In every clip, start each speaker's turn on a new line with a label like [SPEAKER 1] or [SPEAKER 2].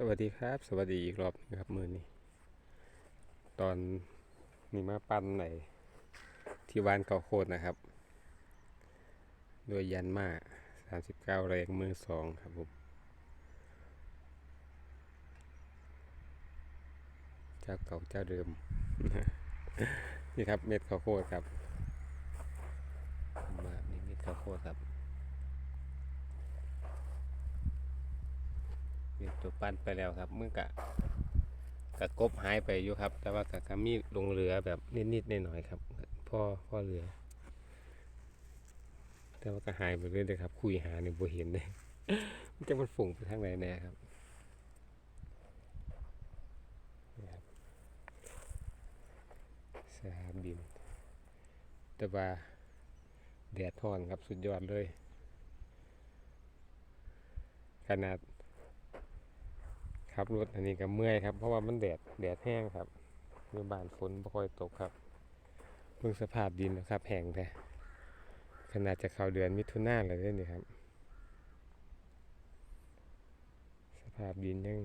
[SPEAKER 1] สวัสดีครับ สวัสดีอีกรอบหนึงครับมือนี้ ตอนนี้มาปั้นไหนที่วานเกาโคตรนะครับ โดยยันมา39แรงมือสองครับผมเจ้าเก่าเจ้าเดิม นี่ครับเม็ดข้าวโพดครับมานี่เม็ดข้าวโพดครับ เม็ดตัวปั้นไปแล้วครับเมื่อกะกะกบหายไปอยู่ครับ แต่ว่ากะกะมีลงเหลือแบบนิดๆหน่อยๆครับพ่อพ่อเหลือ แต่ว่าก็หายไปเรื่อยเลยครับ คุยหาเนี่ยบ่เห็นเลยมันจะมันฝุ่งไปทางไหนแน่ครับสนาบิน แต่ว่าแดดท่อนครับสุดยอดเลย ขนาด ขับรถอันนี้ก็เมื่อยครับ เพราะว่ามันแดดแดดแห้งครับมีบานฝนบ่ค่อยตกครับเพิ่งสภาพดินนะครับแห้งแท้ขนาดจะเข้าเดือนมิถุนายนเลยเนี่ครับ สภาพดินยัง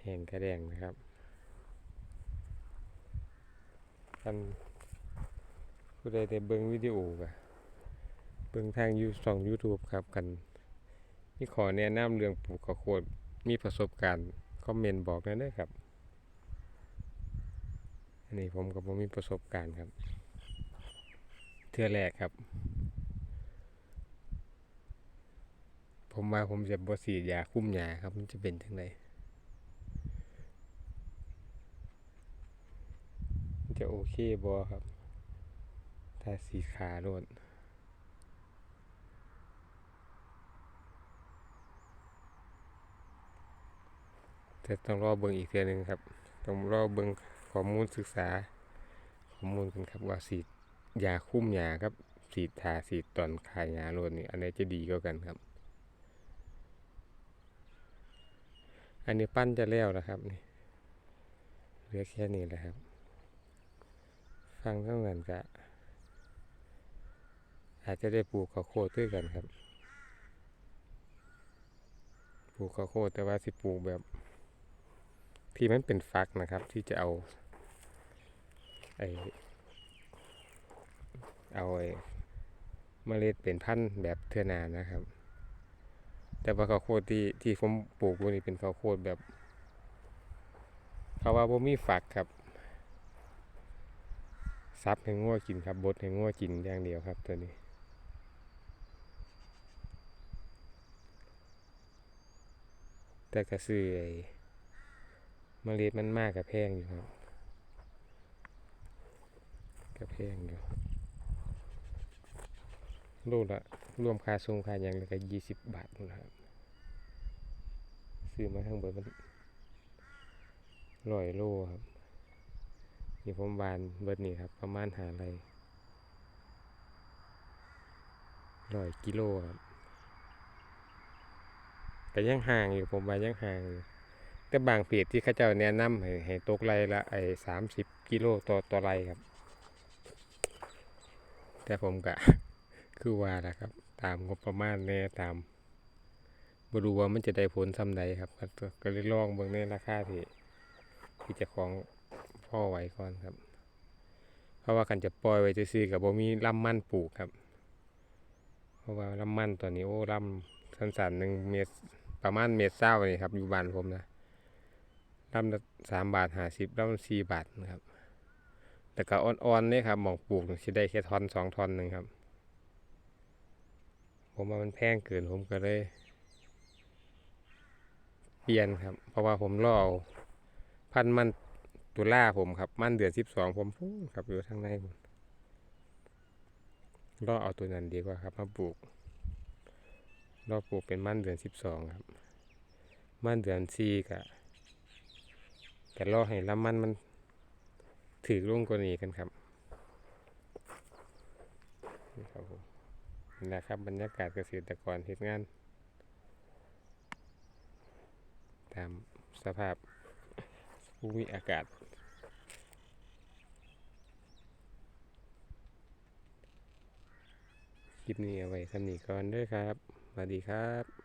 [SPEAKER 1] แห้งกระแดงนะครับท่านผู้ใดได้เบิ่งวิดีโอก็เบิ่งทางยูช่อง YouTube ครับกันนี่ขอแนะนำเรื่องปลูกข้าวโพด มีประสบการณ์คอมเมนต์บอกนะเด้อครับ อันนี้ผมกับผมมีประสบการณ์ครับ เทือแรกครับ ผมมาผมจะบสียาคุ้มยาครับ มันจะเป็นทั้งไดมันจะโอเคบอครับ ถ้าสีขาโดน แต่ต้องรอเบิ่งอีกเทื่อหนึงครับ ต้องรอเบิ่งข้อมูลศึกษาข้อมูลกันครับว่าสียาคุ้มยาครับสีทาสีตอนขายยาโลดนี่อันไหนจะดีกว่ากันครับ อันนี้ปั้นจะแล้วนะครับนี่เหลือแค่นี้แหละครับ ฟังเท่านั้นก็อาจจะได้ปลูกข้าวโพดด้วยกันครับ ปลูกข้าวโพดแต่ว่าสิปลูกแบบ ที่มันเป็นฟักนะครับ ที่จะเอาไอเอาไอเมล็ดเป็นพันธุ์แบบเทือนานะครับ แต่ว่าข้าวโพดที่ที่ผมปลูกอยู่นี่เป็นข้าวโพดแบบเขาว่าบ่มีฝักครับซับให้งัวกินครับบดให้งัวกินอย่างเดียวครับตัวนี้ แต่ก็ซื้อไอ้ เมล็ดมันมากกับแพงอยู่ครับกับแพงอยู่โลละรวมค่าส่งค่าอย่างเลยก็ยี่สิบบาทนู่นครับซื้อมาทั้งเบิดมันร้อยโลครับนี่ผมบานเบิดนี่ครับ ประมาณหาอะไรร้อยกิโลครับก็ยังห่างอยู่ผมว่ายังห่างอยู่ แต่บางเพจที่เขาเจ้าแนะนำให้ให้ตกไรละไอ้สามสิบกิโลต่อต่อไรครับ แต่ผมกะคือว่าแหละครับ ตามงบประมาณแน่ตามบรูว่ามันจะได้ผลซ้ำใดครับ ก็ก็เลยลองเบิ่งในราคาที่ที่จะของพ่อไหวก่อนครับ เพราะว่ากันจะปล่อยไว้ซื่อกับบ่มีลำมันปลูกครับ เพราะว่าลำมันตัวนี้โอ้ลำสั้นๆหนึ่งเมตรประมาณเมตรเศร้านี่ครับอยู่บ้านผมนะ ลำละสามบาทห้าสิบลำละสี่บาทนะครับ แต่ก็อ่อนๆเนี่ยครับหมองปลูกสิได้แค่ทอนสองทอนหนึ่งครับ ผมว่ามันแพงเกินผมก็เลย เปลี่ยนครับ เพราะว่าผมรอเอาพันมันตุล่าผมครับ มันเดือนสิบสองผมพูดครับอยู่ทางในผมรอเอาตัวนั้นดีกว่าครับมาปลูกรอปลูกเป็นมันเดือนสิบสองครับ มันเดือนสี่กะ แต่รอให้ลำมันมันถือลงกว่านี้กันครับนี่ครับผมนะครับบรรยากาศเกษตรกรเฮ็ดงาน ตามสภาพภูมิอากาศคลิปนี้เอาไว้สำนีก่อนเด้วยครับสวัสดีครับ